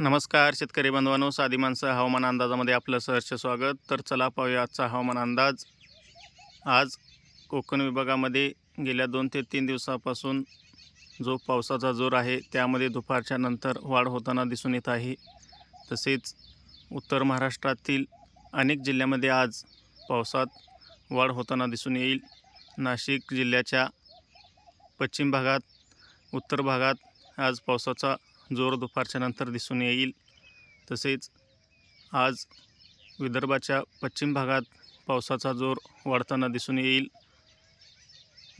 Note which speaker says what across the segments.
Speaker 1: नमस्कार शेतकरी बांधवांनो. साधी माणसं हवामान अंदाजामध्ये आपलं सहर्ष स्वागत. तर चला पाहूया आजचा हवामान अंदाज. आज कोकण विभागामध्ये गेल्या दोन ते तीन दिवसापासून जो पावसाचा जोर आहे त्यामध्ये दुपारच्या नंतर वाढ होताना दिसून येत आहे. तसेच उत्तर महाराष्ट्रातील अनेक जिल्ह्यामध्ये आज पावसात वाढ होताना दिसून येईल. नाशिक जिल्ह्याच्या पश्चिम भागात उत्तर भागात आज पावसाचा जोर दुपारच्या नंतर दिसून येईल. तसेच आज विदर्भाच्या पश्चिम भागात पावसाचा जोर वाढताना दिसून येईल.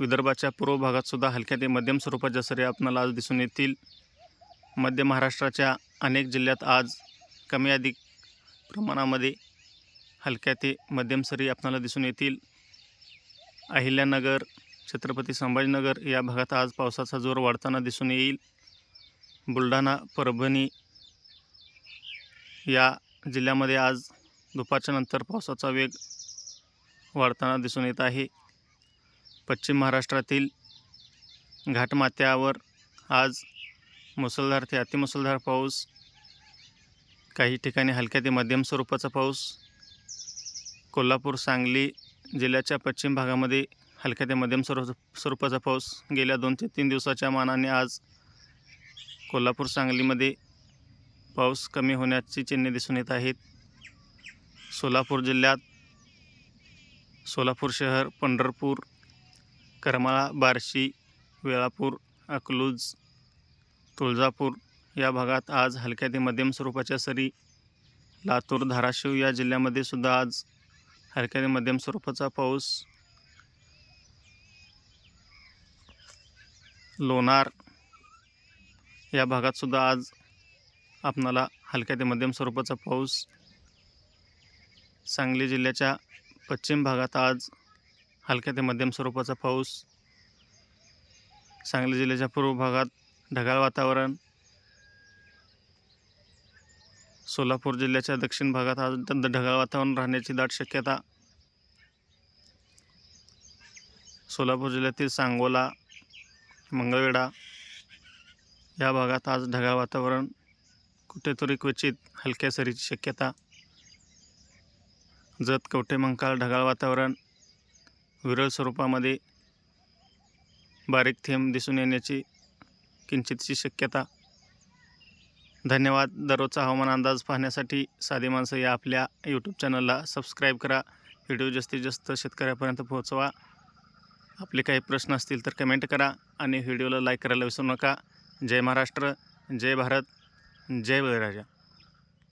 Speaker 1: विदर्भाच्या पूर्व भागातसुद्धा हलक्या ते मध्यम स्वरूपाच्या सरी आपणाला आज दिसून येतील. मध्य महाराष्ट्राच्या अनेक जिल्ह्यात आज कमी अधिक प्रमाणामध्ये हलक्या ते मध्यम सरी आपणाला दिसून येतील. अहिल्यानगर छत्रपती संभाजीनगर या भागात आज पावसाचा जोर वाढताना दिसून येईल. बुलढाणा परभणी या जिल्ह्यामध्ये आज दुपारच्या नंतर पावसाचा वेग वाढताना दिसून येत आहे. पश्चिम महाराष्ट्रातील घाटमाथ्यावर आज मुसळधार ते अतिमुसळधार पाऊस काही ठिकाणी हलक्या ते मध्यम स्वरूपाचा पाऊस. कोल्हापूर सांगली जिल्ह्याच्या पश्चिम भागामध्ये हलक्या ते मध्यम स्वरूप स्वरूपाचा पाऊस गेल्या दोन ते तीन दिवसाच्या मानाने आज कोल्हापूर सांगलीमध्ये पाऊस कमी होण्याची चिन्हे दिसून येत आहेत. सोलापूर जिल्ह्यात सोलापूर शहर पंढरपूर करमाळा बार्शी वेळापूर अकलूज तुळजापूर या भागात आज हलक्या ते मध्यम स्वरूपाच्या सरी लातूर धाराशिव या जिल्ह्यामध्ये सुद्धा आज हलक्या ते मध्यम स्वरूपाचा पाऊस. लोणार या भागातसुद्धा आज आपणाला हलक्या ते मध्यम स्वरूपाचा पाऊस. सांगली जिल्ह्याच्या पश्चिम भागात आज हलक्या ते मध्यम स्वरूपाचा पाऊस. सांगली जिल्ह्याच्या पूर्व भागात ढगाळ वातावरण. सोलापूर जिल्ह्याच्या दक्षिण भागात आज द- ढगाळ वातावरण राहण्याची दाट शक्यता. सोलापूर जिल्ह्यातील सांगोला मंगळवेढा या भागात आज ढगाळ वातावरण कुठेतरी क्वचित हलक्या सरीची शक्यता. जत कवठे मंकाळ ढगाळ वातावरण विरळ स्वरूपामध्ये बारीक थेंब दिसून येण्याची किंचितची शक्यता. धन्यवाद. दररोजचा हवामान अंदाज पाहण्यासाठी साधी माणसं या आपल्या यूट्यूब चॅनलला सबस्क्राईब करा. व्हिडिओ जास्तीत जास्त शेतकऱ्यापर्यंत पोहोचवा. आपले काही प्रश्न असतील तर कमेंट करा आणि व्हिडिओला लाईक करायला विसरू नका. जय महाराष्ट्र जय भारत जय बळीराजा.